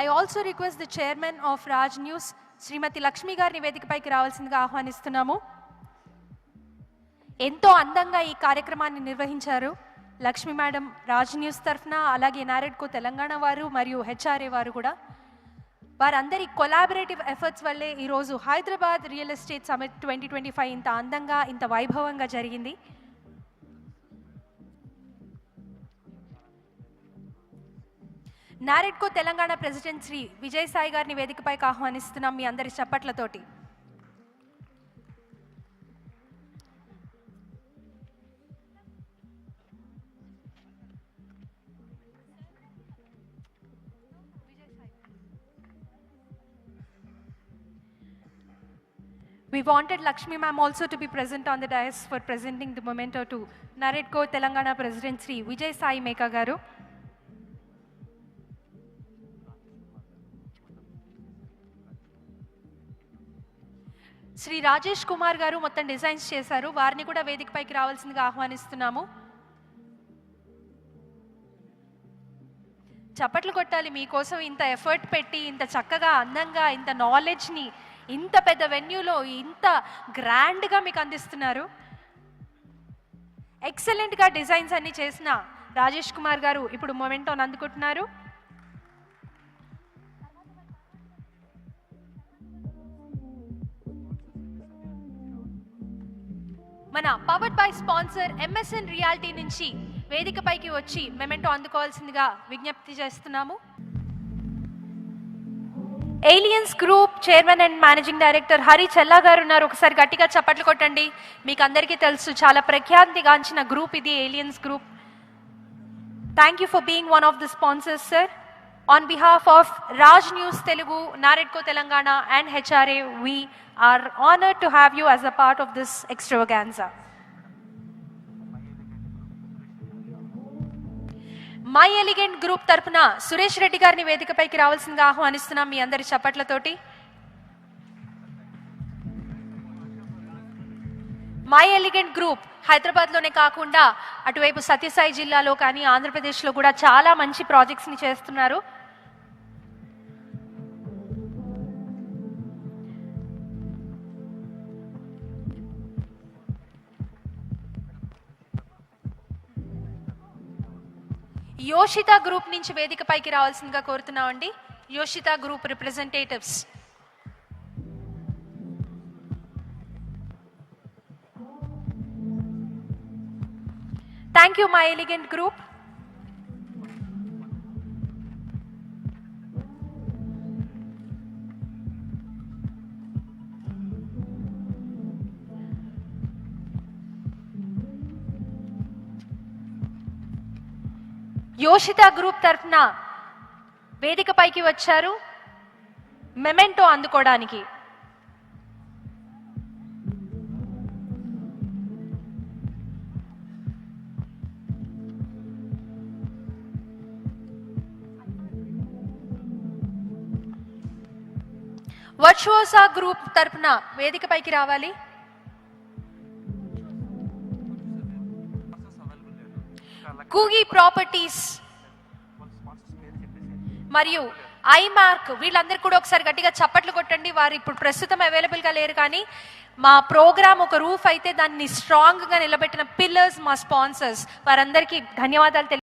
I also request the chairman of Raj news Shrimati Lakshmi గారిని వేదికపైకి రావాల్సిందిగా ఆహ్వానిస్తున్నాము. ఎంతో అందంగా ఈ కార్యక్రమాన్ని నిర్వహించారు లక్ష్మి మేడం రాజ్ న్యూస్ తరఫున అలాగే నారెడ్కో తెలంగాణ వారు మరియు హెచ్ఆర్ఏ వారు కూడా. వారందరి కొలాబరేటివ్ ఎఫర్ట్స్ వల్లే ఈరోజు Hyderabad real estate summit twenty twenty five ఇంత అందంగా ఇంత వైభవంగా జరిగింది. నారెడ్కో తెలంగాణ ప్రెసిడెంట్ శ్రీ విజయసాయి గారిని వేదికపైకి ఆహ్వానిస్తున్నాం మీ అందరి చప్పట్లతోటి We wanted Lakshmi ma'am also to be present on the dais for presenting the memento to Naredko Telangana President Sri Vijay Sai Meka garu. Shri Rajesh Kumar గారు మొత్తం డిజైన్స్ చేశారు. వారిని కూడా వేదికపైకి రావాల్సిందిగా ఆహ్వానిస్తున్నాము. చప్పట్లు కొట్టాలి మీకోసం ఇంత ఎఫర్ట్ పెట్టి ఇంత చక్కగా అందంగా ఇంత నాలెడ్జ్ని ఇంత పెద్ద వెన్యూలో ఇంత గ్రాండ్గా మీకు అందిస్తున్నారు. ఎక్సలెంట్గా డిజైన్స్ అన్ని చేసిన రాజేష్ కుమార్ గారు ఇప్పుడు మొమెంటోని అందుకుంటున్నారు. మన powered by sponsor MSN reality నుంచి వేదికపైకి వచ్చి మెమెంటో అందుకోవాల్సిందిగా విజ్ఞప్తి చేస్తున్నాము. Aliens group chairman and managing director Hari Chella గారు ఉన్నారు. ఒకసారి గట్టిగా చప్పట్లు కొట్టండి. మీకు అందరికీ తెలుసు చాలా ప్రఖ్యాతిగాంచిన గ్రూప్ ఇది Aliens group thank you for being one of the sponsors sir on behalf of Raj news Telugu NAREDCO Telangana and HRA we are honour to have you as a part of this extravaganza my elegant group తరపున సురేష్ రెడ్డి గారిని వేదికపైకి రావాల్సిందిగా ఆహ్వానిస్తున్నాం మీ అందరి చప్పట్లతోటి. My elegant group హైదరాబాద్లోనే కాకుండా అటువైపు సత్యసాయి జిల్లాలో కానీ ఆంధ్రప్రదేశ్లో కూడా చాలా మంచి ప్రాజెక్ట్స్ని చేస్తున్నారు. యోషిత గ్రూప్ నుంచి వేదికపైకి రావాల్సిందిగా కోరుతున్నామండి. Yoshita group representatives. Thank you my elegant group Yoshita group తరఫున వేదికపైకి వచ్చారు. మెమెంటో అందుకోవడానికి. వర్చువోసా గ్రూప్ తరఫున వేదికపైకి రావాలి. కూగి ప్రాపర్టీస్. మరియు ఐ మార్క్ వీళ్ళందరూ కూడా ఒకసారి గట్టిగా చప్పట్లు కొట్టండి. వారు ఇప్పుడు ప్రస్తుతం అవైలబుల్గా లేరు కానీ మా ప్రోగ్రామ్ ఒక రూఫ్ అయితే దాన్ని స్ట్రాంగ్గా నిలబెట్టిన పిల్లర్స్ మా స్పాన్సర్స్ వారందరికీ ధన్యవాదాలు తెలి